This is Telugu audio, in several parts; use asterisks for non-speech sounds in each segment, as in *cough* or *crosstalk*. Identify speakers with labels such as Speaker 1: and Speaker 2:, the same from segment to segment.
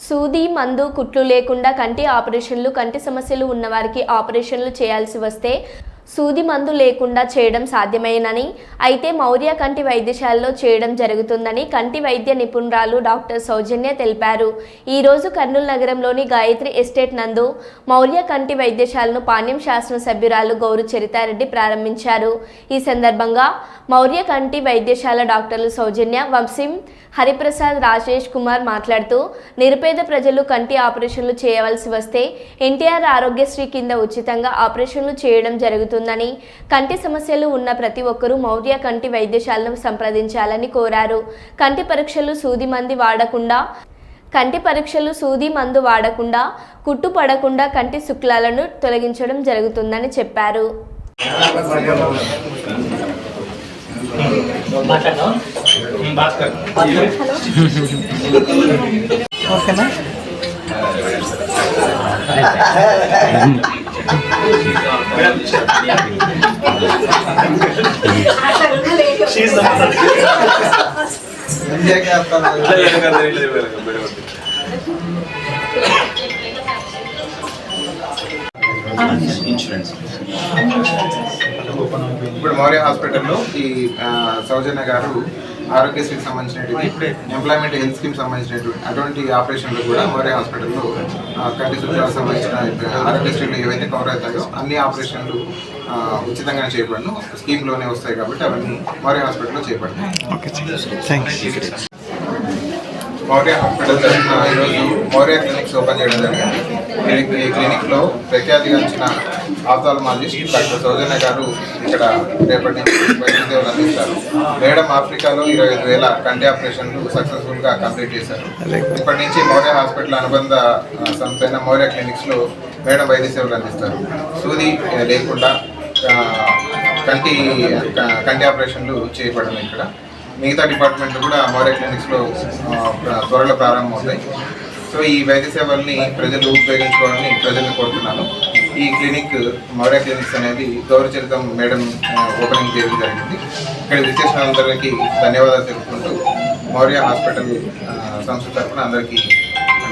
Speaker 1: సూది మందు కుట్లు లేకుండా కంటి ఆపరేషన్లు కంటి సమస్యలు ఉన్నవారికి ఆపరేషన్లు చేయాల్సి వస్తే సూది మందు లేకుండా చేయడం సాధ్యమేనని అయితే మౌర్య కంటి వైద్యశాలలో చేయడం జరుగుతుందని కంటి వైద్య నిపుణురాలు డాక్టర్ సౌజన్య తెలిపారు. ఈరోజు కర్నూలు నగరంలోని గాయత్రి ఎస్టేట్ నందు మౌర్య కంటి వైద్యశాలను పాణ్యం శాసనసభ్యురాలు గౌరు చరితారెడ్డి ప్రారంభించారు. ఈ సందర్భంగా మౌర్య కంటి వైద్యశాల డాక్టర్లు సౌజన్య వంశీం హరిప్రసాద్ రాజేష్ కుమార్ మాట్లాడుతూ నిరుపేద ప్రజలు కంటి ఆపరేషన్లు చేయవలసి వస్తే ఎన్టీఆర్ ఆరోగ్యశ్రీ కింద ఉచితంగా ఆపరేషన్లు చేయడం జరుగుతుంది. జరుగుతుందని కంటి సమస్యలు ఉన్న ప్రతి ఒక్కరూ మౌర్య కంటి వైద్యశాలను సంప్రదించాలని కోరారు. కంటి పరీక్షలు సూది మంది వాడకుండా కంటి పరీక్షలు సూది మందు వాడకుండా కుట్టు పడకుండా కంటి శుక్లాలను తొలగించడం జరుగుతుందని చెప్పారు.
Speaker 2: ఓకేనా *laughs*
Speaker 3: ఇన్సూరెన్స్ ఇప్పుడు మౌర్య హాస్పిటల్లో ఈ సౌజన్య గారు ఆరోగ్యశ్రీకి సంబంధించినటువంటి ఎంప్లాయ్మెంట్ హెల్త్ స్కీమ్ సంబంధించినటువంటి అటువంటి ఆపరేషన్లు కూడా మౌర్య హాస్పిటల్లో ఆ, కంటి శుక్లాలకు సంబంధించిన ఆరోగ్యశ్రీలో ఏవైతే కవర్ అవుతాయో అన్ని ఆపరేషన్లు ఆ, ఉచితంగా చేయబడను స్కీమ్లోనే వస్తాయి కాబట్టి అవన్నీ మౌర్య హాస్పిటల్లో చేయబడతాయి
Speaker 2: థ్యాంక్స్
Speaker 3: మౌర్య హాస్పిటల్ ఈరోజు మౌర్య క్లినిక్స్ ఓపెన్ చేయడం జరిగింది. ఈ- ఈ క్లినిక్లో ప్రఖ్యాతిగాంచిన ఆఫ్థాలమాలజిస్ట్ డాక్టర్ సౌజన్య గారు ఇక్కడ రేపటి నుంచి వైద్య సేవలు అందిస్తారు. మేడం ఆఫ్రికాలో ఇరవై ఐదు వేల కంటి ఆపరేషన్లు సక్సెస్ఫుల్గా కంప్లీట్ చేశారు. ఇప్పటి నుంచి మౌర్య హాస్పిటల్ అనుబంధ సంస్థ అయిన మౌర్య క్లినిక్స్లో మేడం వైద్య సేవలు అందిస్తారు. సూది లేకుండా కంటి క- కంటి ఆపరేషన్లు చేయబడను ఇక్కడ. మిగతా డిపార్ట్మెంట్లు కూడా మౌర్య క్లినిక్స్లో త్వరలో ప్రారంభమవుతాయి. సో ఈ వైద్య సేవల్ని ప్రజలు ఉపయోగించుకోవాలని ప్రజల్ని కోరుతున్నాను. ఈ క్లినిక్ మౌర్య క్లినిక్స్ అనేది గౌరవచరితం మేడం ఓపెనింగ్ చేయడం జరిగింది. ఇక్కడ విశేషణ అందరికీ ధన్యవాదాలు తెలుపుకుంటూ మౌర్య హాస్పిటల్ సంస్థ తరఫున అందరికీ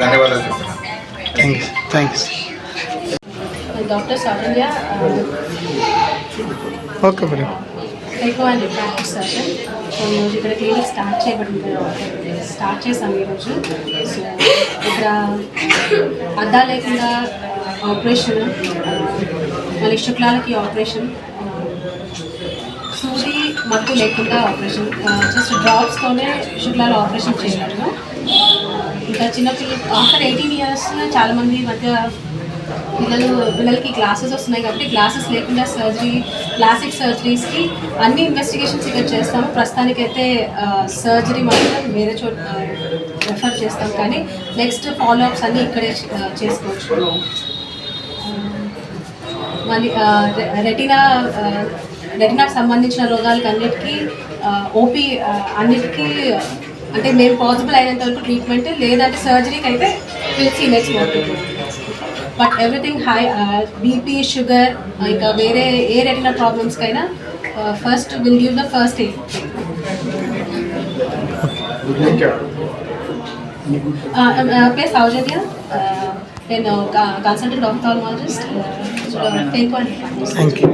Speaker 3: ధన్యవాదాలు చెప్తున్నాను.
Speaker 2: థ్యాంక్స్
Speaker 4: డాక్టర్
Speaker 2: ఓకే మేడం
Speaker 4: ఎక్కువ అండ్ రిఫ్రాక్టివ్ సర్జన్ సో ఈరోజు ఇక్కడ క్లినిక్ స్టార్ట్ చేయబడింది స్టార్ట్ చేసాం ఈరోజు. సో ఇక్కడ అద్దా లేకుండా ఆపరేషన్ మళ్ళీ శుక్లాలకి ఆపరేషన్ సూది మత్తు లేకుండా ఆపరేషన్ జస్ట్ డ్రాప్స్తోనే శుక్లాల ఆపరేషన్ చేయగలరు ఇంకా చిన్నపిల్లలు ఆఫ్టర్ ఎయిటీన్ ఇయర్స్ చాలామంది మధ్య పిల్లలు పిల్లలకి క్లాసెస్ వస్తున్నాయి కాబట్టి క్లాసెస్ లేకుండా సర్జరీ ప్లాస్టిక్ సర్జరీస్కి అన్ని ఇన్వెస్టిగేషన్స్ ఇక్కడ చేస్తాము. ప్రస్తుతానికైతే సర్జరీ మాత్రం వేరే చోట రెఫర్ చేస్తాం కానీ నెక్స్ట్ ఫాలోఅప్స్ అన్నీ ఇక్కడే చేసుకోవచ్చు. మళ్ళీ రెటినా రెటినాకు సంబంధించిన రోగాలకు అన్నిటికీ ఓపీ అన్నిటికీ అంటే మేము పాసిబుల్ అయినంత వరకు ట్రీట్మెంట్ లేదంటే సర్జరీకి అయితే పిలిచి next but everything high BP sugar ఇంకా వేరే ఏ retina ప్రాబ్లమ్స్కైనా first will give the first aid పేరు సౌజన్య నేను consultant ophthalmologist take
Speaker 2: thank you